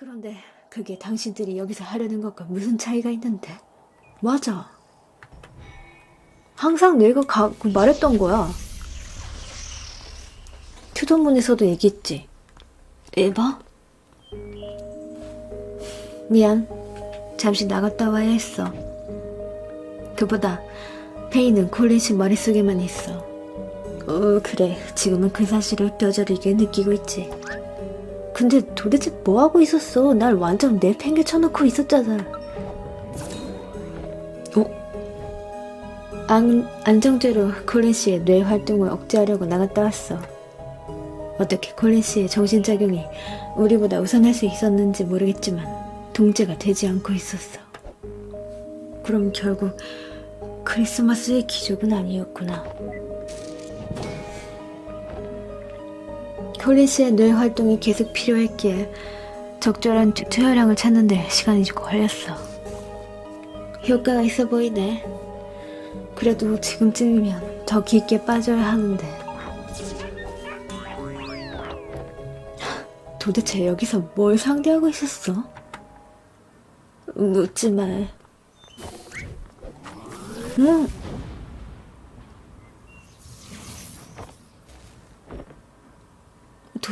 그런데 그게 당신들이 여기서 하려는 것과 무슨 차이가 있는데? 맞아. 항상 내가 가, 그 말했던 거야. 투도문에서도 얘기했지. 에바? 미안. 잠시 나갔다 와야 했어. 그보다 페이는 콜린 씨 머릿속에만 있어. 어, 그래. 지금은 그 사실을 뼈저리게 느끼고 있지. 근데 도대체 뭐 하고 있었어? 날 완전 내팽개 쳐놓고 있었잖아. 어? 안, 안정제로 콜린 씨의 뇌 활동을 억제하려고 나갔다 왔어. 어떻게 콜린 씨의 정신작용이 우리보다 우선할 수 있었는지 모르겠지만 동제가 되지 않고 있었어. 그럼 결국 크리스마스의 기적은 아니었구나. 콜린 씨의 뇌 활동이 계속 필요했기에 적절한 투- 투여량을 찾는데 시간이 좀 걸렸어. 효과가 있어 보이네. 그래도 지금쯤이면 더 깊게 빠져야 하는데. 도대체 여기서 뭘 상대하고 있었어? 묻지 마. 응.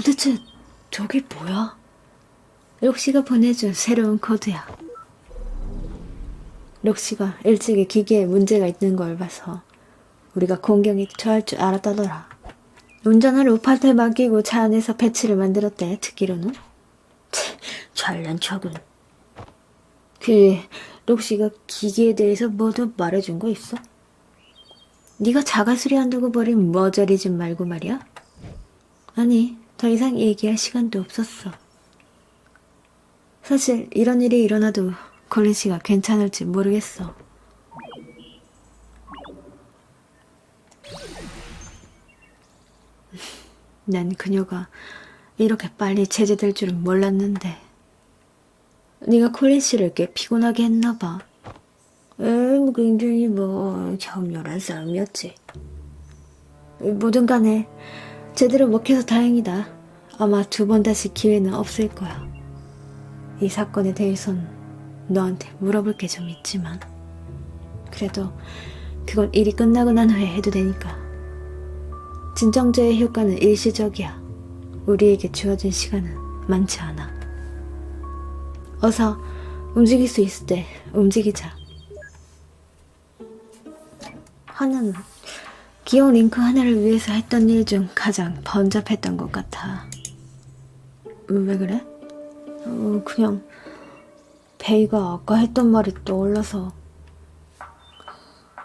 도대체 저게 뭐야? 록시가 보내준 새로운 코드야. 록시가 일찍이 기계에 문제가 있는 걸 봐서 우리가 공경에 처할 줄 알았다더라. 운전을 우파한테 맡기고 차 안에서 패치를 만들었대, 듣기로는. 잘난 척은. 그, 록시가 기계에 대해서 뭐도 말해준 거 있어? 네가 자가수리 한다고 버린 머저리즘 말고 말이야? 아니, 더 이상 얘기할 시간도 없었어. 사실 이런 일이 일어나도 콜린 씨가 괜찮을지 모르겠어. 난 그녀가 이렇게 빨리 제재될 줄은 몰랐는데. 네가 콜린 씨를 꽤 피곤하게 했나 봐. 음, 굉장히 뭐 격렬한 싸움이었지. 뭐든 간에 제대로 먹혀서 다행이다. 아마 두 번 다시 기회는 없을 거야. 이 사건에 대해선 너한테 물어볼 게 좀 있지만. 그래도 그건 일이 끝나고 난 후에 해도 되니까. 진정제의 효과는 일시적이야. 우리에게 주어진 시간은 많지 않아. 어서 움직일 수 있을 때 움직이자. 하나는 귀여운 링크 하나를 위해서 했던 일 중 가장 번잡했던 것 같아. 왜 그래? 어, 그냥 베이가 아까 했던 말이 떠올라서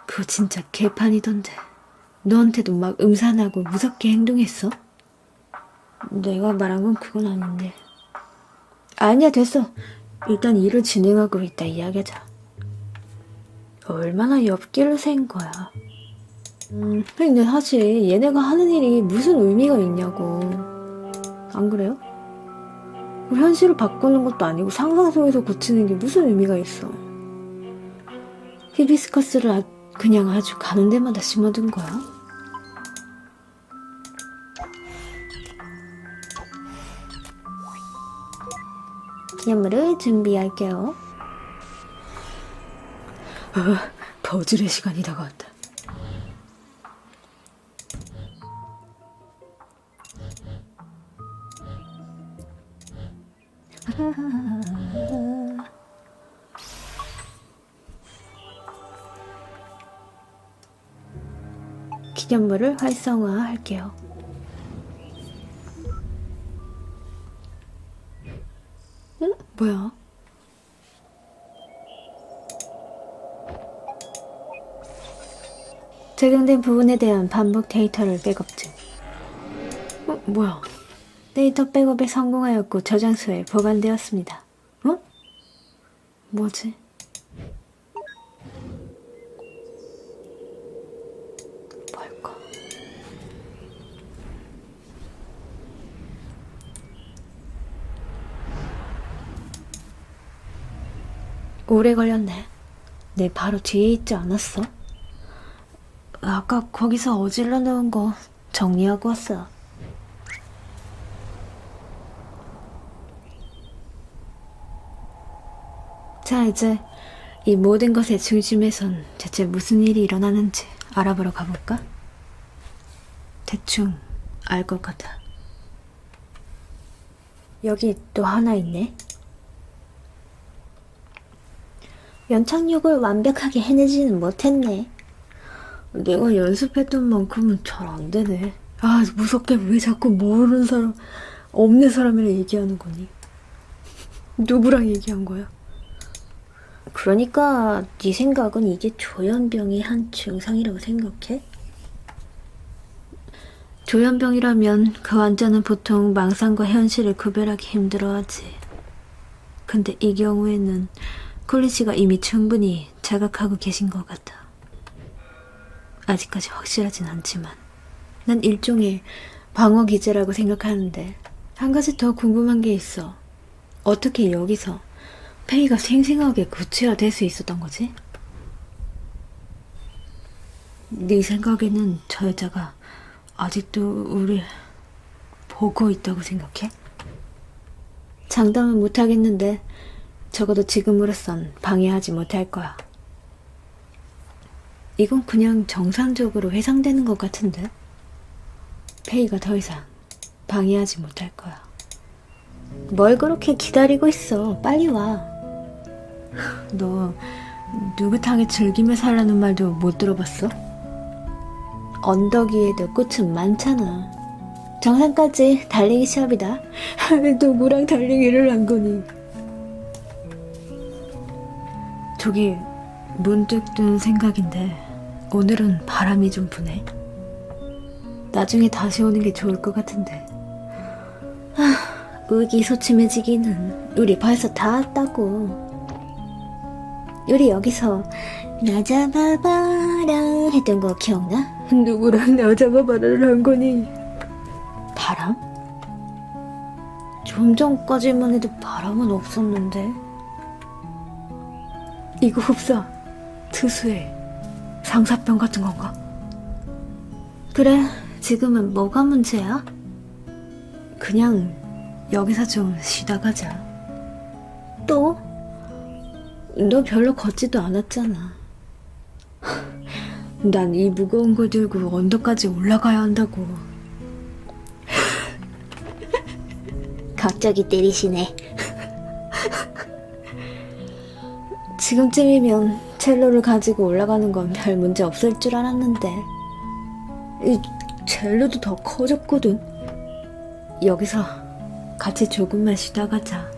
그거 진짜 개판이던데 너한테도 막 음산하고 무섭게 행동했어? 내가 말한 건 그건 아닌데 아니야 됐어 일단 일을 진행하고 있다 이야기하자 얼마나 엽기를 센 거야 음, 근데 사실 얘네가 하는 일이 무슨 의미가 있냐고. 안 그래요? 뭐 현실을 바꾸는 것도 아니고 상상 속에서 고치는 게 무슨 의미가 있어. 히비스커스를 아- 그냥 아주 가는 데마다 심어둔 거야? 기념물을 준비할게요. 아, 버즐의 시간이 다가왔다. 기념물을 활성화할게요. 응? 뭐야? 적용된 부분에 대한 반복 데이터를 백업 중. 어, 뭐야? 데이터 백업에 성공하였고 저장소에 보관되었습니다. 어? 뭐지? 뭘까? 오래 걸렸네. 내 바로 뒤에 있지 않았어? 아까 거기서 어질러 놓은 거 정리하고 왔어. 자, 이제 이 모든 것의 중심에선 대체 무슨 일이 일어나는지 알아보러 가볼까? 대충 알 것 같아. 여기 또 하나 있네. 연착륙을 완벽하게 해내지는 못했네. 내가 연습했던 만큼은 잘 안 되네. 아, 무섭게 왜 자꾸 모르는 사람, 없는 사람이랑 얘기하는 거니? 누구랑 얘기한 거야? 그러니까 네 생각은 이게 조현병의 한 증상이라고 생각해? 조현병이라면 그 환자는 보통 망상과 현실을 구별하기 힘들어하지. 근데 이 경우에는 콜린 씨가 이미 충분히 자각하고 계신 것 같아. 아직까지 확실하진 않지만 난 일종의 방어 기제라고 생각하는데 한 가지 더 궁금한 게 있어. 어떻게 여기서 페이가 생생하게 구체화될 수 있었던 거지? 네 생각에는 저 여자가 아직도 우리 보고 있다고 생각해? 장담은 못하겠는데 적어도 지금으로선 방해하지 못할 거야. 이건 그냥 정상적으로 회상되는 것 같은데? 페이가 더 이상 방해하지 못할 거야. 뭘 그렇게 기다리고 있어? 빨리 와. 너 누구탕에 즐기며 살라는 말도 못 들어봤어? 언덕 위에도 꽃은 많잖아. 정상까지 달리기 시합이다. 누구랑 달리기를 한 거니? 저기 문득 든 생각인데 오늘은 바람이 좀 부네. 나중에 다시 오는 게 좋을 것 같은데. 아, 의기소침해지기는 우리 벌써 다 왔다고. 우리 여기서 나 잡아봐라 했던 거 기억나? 누구랑 나 잡아봐라를 한 거니? 바람? 좀 전까지만 해도 바람은 없었는데. 이거 흡사 특수해 상사병 같은 건가? 그래 지금은 뭐가 문제야? 그냥 여기서 좀 쉬다 가자 또? 너 별로 걷지도 않았잖아. 난 이 무거운 걸 들고 언덕까지 올라가야 한다고. 갑자기 때리시네. 지금쯤이면 첼로를 가지고 올라가는 건 별 문제 없을 줄 알았는데. 이 첼로도 더 커졌거든. 여기서 같이 조금만 쉬다 가자.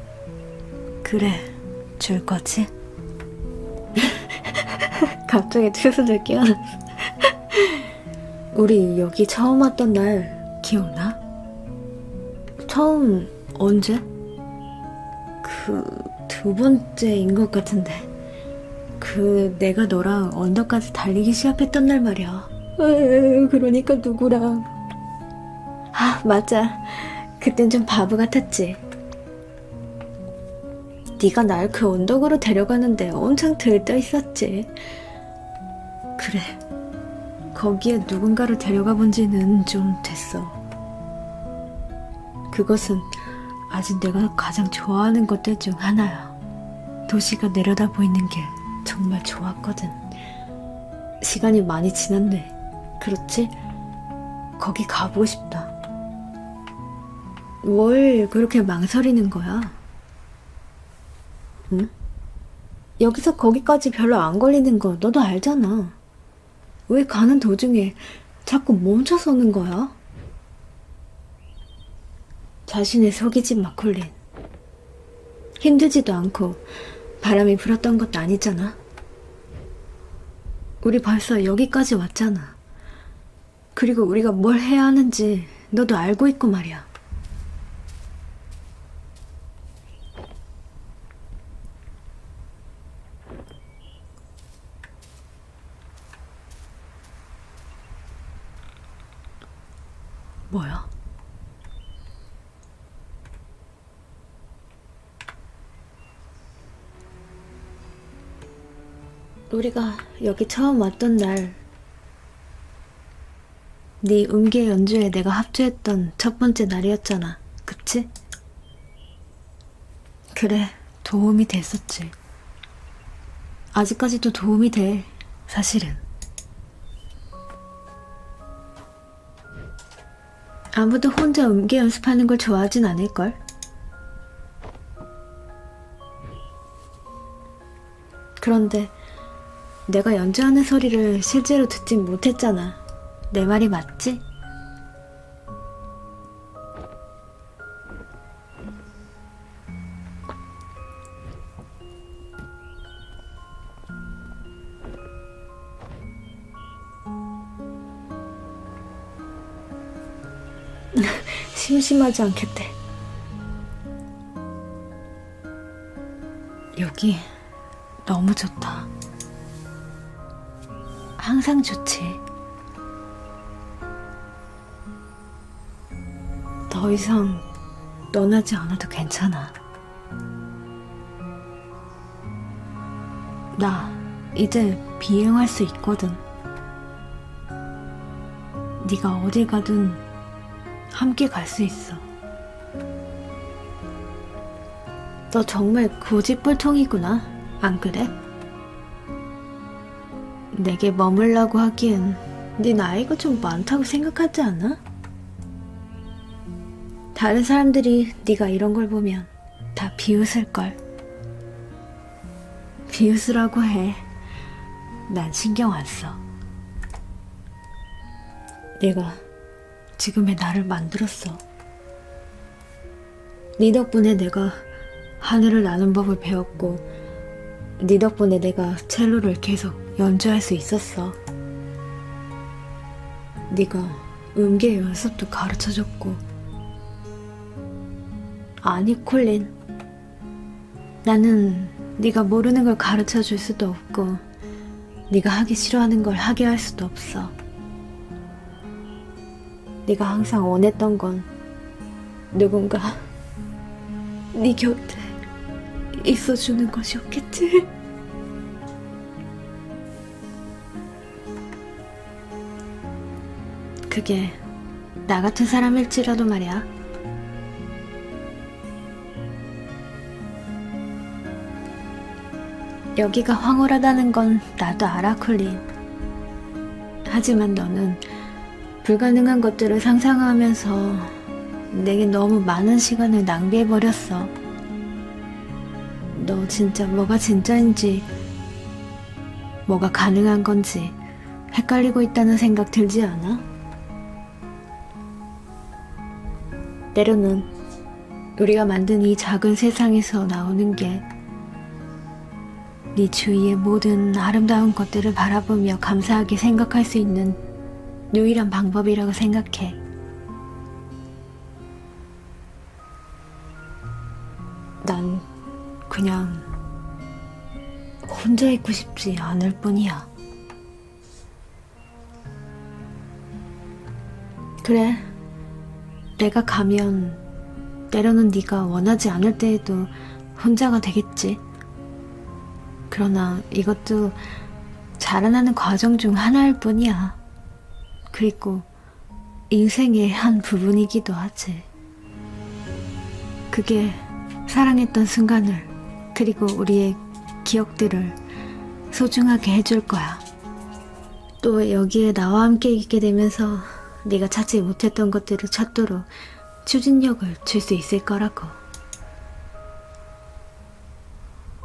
그래 줄 거지? 갑자기 투수들 끼어났어. 우리 여기 처음 왔던 날 기억나? 처음 언제? 그 두 번째인 것 같은데. 그 내가 너랑 언덕까지 달리기 시합했던 날 말이야. 그러니까 누구랑? 아 맞아. 그땐 좀 바보 같았지 네가 날 그 언덕으로 데려가는데 엄청 들떠 있었지 그래 거기에 누군가를 데려가 본 지는 좀 됐어 그것은 아직 내가 가장 좋아하는 것들 중 하나야. 도시가 내려다 보이는 게 정말 좋았거든. 시간이 많이 지났네. 그렇지? 거기 가보고 싶다. 뭘 그렇게 망설이는 거야? 응? 여기서 거기까지 별로 안 걸리는 거 너도 알잖아. 왜 가는 도중에 자꾸 멈춰서는 거야? 자신을 속이지 마, 콜린. 힘들지도 않고 바람이 불었던 것도 아니잖아. 우리 벌써 여기까지 왔잖아. 그리고 우리가 뭘 해야 하는지 너도 알고 있고 말이야. 우리가 여기 처음 왔던 날, 네 음계 연주에 내가 합주했던 첫 번째 날이었잖아. 그치? 그래, 도움이 됐었지. 아직까지도 도움이 돼, 사실은. 아무도 혼자 음계 연습하는 걸 좋아하진 않을걸? 그런데 내가 연주하는 소리를 실제로 듣진 못했잖아. 내 말이 맞지? 심심하지 않겠대. 여기 너무 좋다. 항상 좋지. 더 이상 떠나지 않아도 괜찮아. 나 이제 비행할 수 있거든. 네가 어딜 가든 함께 갈 수 있어. 너 정말 고집불통이구나. 안 그래? 내게 머물라고 하기엔 네 나이가 좀 많다고 생각하지 않아? 다른 사람들이 네가 이런 걸 보면 다 비웃을 걸. 비웃으라고 해. 난 신경 안 써. 내가 지금의 나를 만들었어. 네 덕분에 내가 하늘을 나는 법을 배웠고, 네 덕분에 내가 첼로를 계속 연주할 수 있었어. 네가 음계 연습도 가르쳐줬고. 아니 콜린, 나는 네가 모르는 걸 가르쳐 줄 수도 없고, 네가 하기 싫어하는 걸 하게 할 수도 없어. 네가 항상 원했던 건 누군가 네 곁에 있어주는 것이었겠지. 그게 나 같은 사람일지라도 말이야. 여기가 황홀하다는 건 나도 알아, 콜린. 하지만 너는 불가능한 것들을 상상하면서 내게 너무 많은 시간을 낭비해버렸어. 너 진짜 뭐가 진짜인지, 뭐가 가능한 건지 헷갈리고 있다는 생각 들지 않아? 때로는 우리가 만든 이 작은 세상에서 나오는 게 네 주위의 모든 아름다운 것들을 바라보며 감사하게 생각할 수 있는 유일한 방법이라고 생각해. 난 그냥 혼자 있고 싶지 않을 뿐이야. 그래. 내가 가면 때로는 네가 원하지 않을 때에도 혼자가 되겠지. 그러나 이것도 자라나는 과정 중 하나일 뿐이야. 그리고 인생의 한 부분이기도 하지. 그게 사랑했던 순간을 그리고 우리의 기억들을 소중하게 해줄 거야. 또 여기에 나와 함께 있게 되면서 네가 찾지 못했던 것들을 찾도록 추진력을 줄 수 있을 거라고.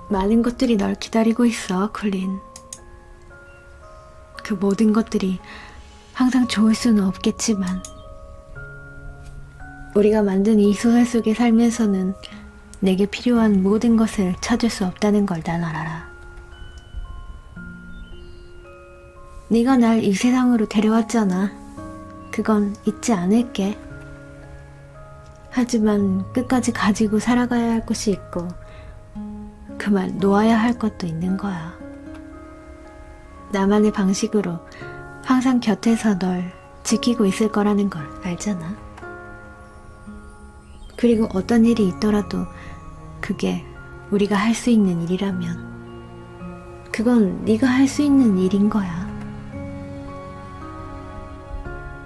많은 것들이 널 기다리고 있어, 콜린. 그 모든 것들이 항상 좋을 수는 없겠지만, 우리가 만든 이 소설 속에 살면서는 내게 필요한 모든 것을 찾을 수 없다는 걸 난 알아라. 네가 날 이 세상으로 데려왔잖아. 그건 잊지 않을게. 하지만 끝까지 가지고 살아가야 할 것이 있고, 그만 놓아야 할 것도 있는 거야. 나만의 방식으로 항상 곁에서 널 지키고 있을 거라는 걸 알잖아. 그리고 어떤 일이 있더라도 그게 우리가 할 수 있는 일이라면 그건 네가 할 수 있는 일인 거야.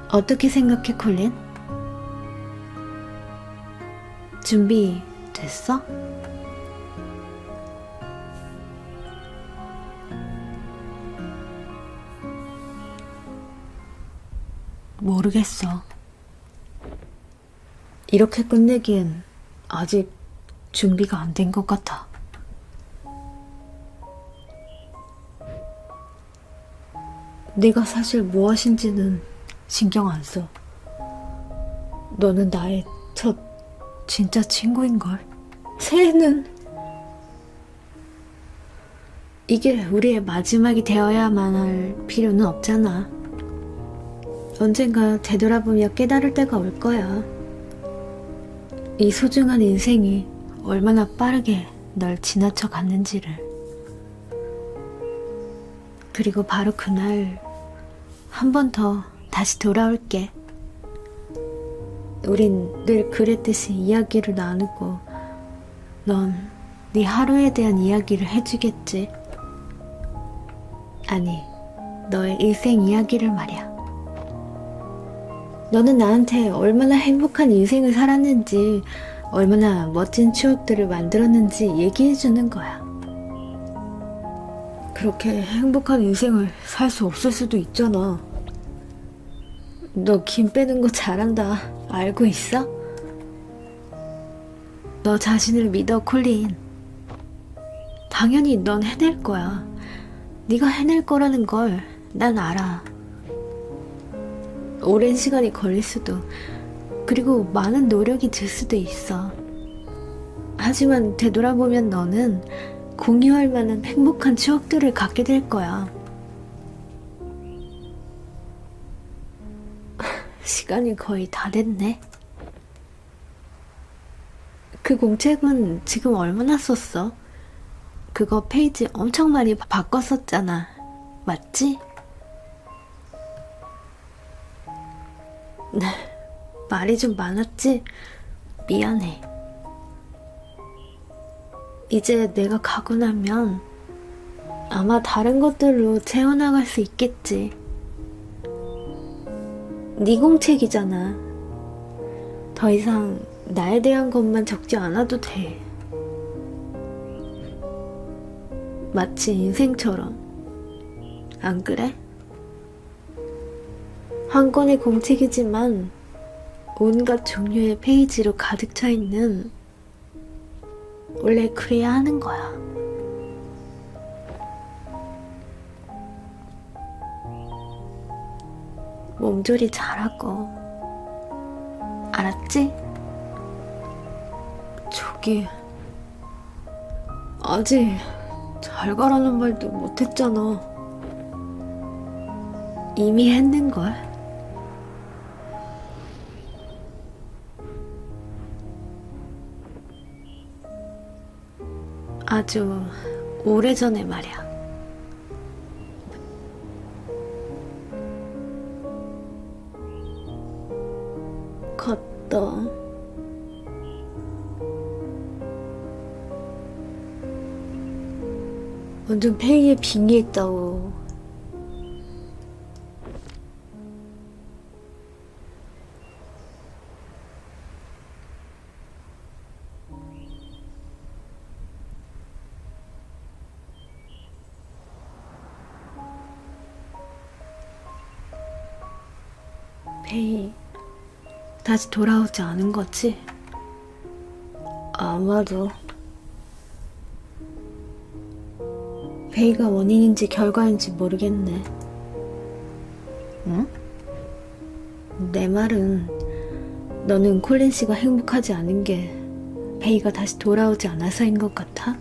어떻게 생각해, 콜린? 준비 됐어? 모르겠어. 이렇게 끝내기엔 아직 준비가 안 된 것 같아. 네가 사실 뭐 무엇인지는 신경 안 써. 너는 나의 첫 진짜 친구인걸. 새해는 이게 우리의 마지막이 되어야만 할 필요는 없잖아. 언젠가 되돌아보며 깨달을 때가 올 거야. 이 소중한 인생이 얼마나 빠르게 널 지나쳐 갔는지를. 그리고 바로 그날 한 번 더 다시 돌아올게. 우린 늘 그랬듯이 이야기를 나누고 넌 네 하루에 대한 이야기를 해주겠지. 아니, 너의 일생 이야기를 말이야. 너는 나한테 얼마나 행복한 인생을 살았는지, 얼마나 멋진 추억들을 만들었는지 얘기해주는 거야. 그렇게 행복한 인생을 살 수 없을 수도 있잖아. 너 김 빼는 거 잘한다. 알고 있어? 너 자신을 믿어, 콜린. 당연히 넌 해낼 거야. 네가 해낼 거라는 걸 난 알아. 오랜 시간이 걸릴 수도, 그리고 많은 노력이 들 수도 있어. 하지만 되돌아보면 너는 공유할 만한 행복한 추억들을 갖게 될 거야. 시간이 거의 다 됐네. 그 공책은 지금 얼마나 썼어? 그거 페이지 엄청 많이 바- 바꿨었잖아. 맞지? 네, 말이 좀 많았지? 미안해. 이제 내가 가고 나면 아마 다른 것들로 채워나갈 수 있겠지. 네 공책이잖아. 더 이상 나에 대한 것만 적지 않아도 돼. 마치 인생처럼. 안 그래? 한 권의 공책이지만 온갖 종류의 페이지로 가득 차 있는 원래 그래야 하는 거야. 몸조리 잘하고 알았지? 저기 아직 잘 가라는 말도 못했잖아. 이미 했는걸. 아주 오래전에 말이야. 완전 폐기에 빙의 있다고. 페이 다시 돌아오지 않은 거지? 아마도 베이가 원인인지 결과인지 모르겠네. 응? 내 말은 너는 콜린 씨가 행복하지 않은 게 베이가 다시 돌아오지 않아서인 것 같아?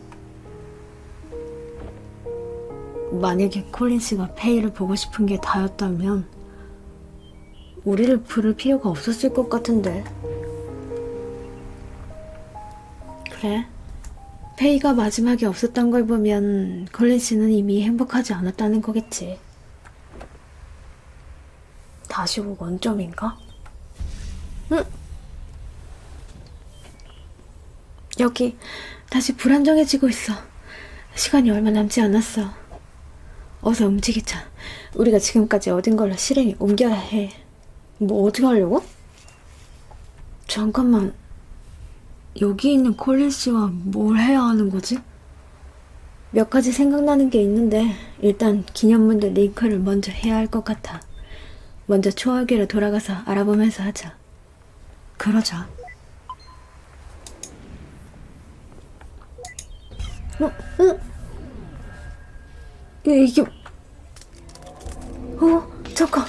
만약에 콜린 씨가 페이를 보고 싶은 게 다였다면 우리를 부를 필요가 없었을 것 같은데. 그래. 페이가 마지막에 없었던 걸 보면 콜린 씨는 이미 행복하지 않았다는 거겠지. 다시 오 원점인가? 응? 여기 다시 불안정해지고 있어. 시간이 얼마 남지 않았어. 어서 움직이자. 우리가 지금까지 얻은 걸로 실행에 옮겨야 해. 뭐 어떻게 하려고? 잠깐만. 여기 있는 콜린 씨와 뭘 해야 하는 거지? 몇 가지 생각나는 게 있는데 일단 기념문들 링크를 먼저 해야 할 것 같아. 먼저 초월기로 돌아가서 알아보면서 하자. 그러자. 어, 어? 이게, 어, 잠깐.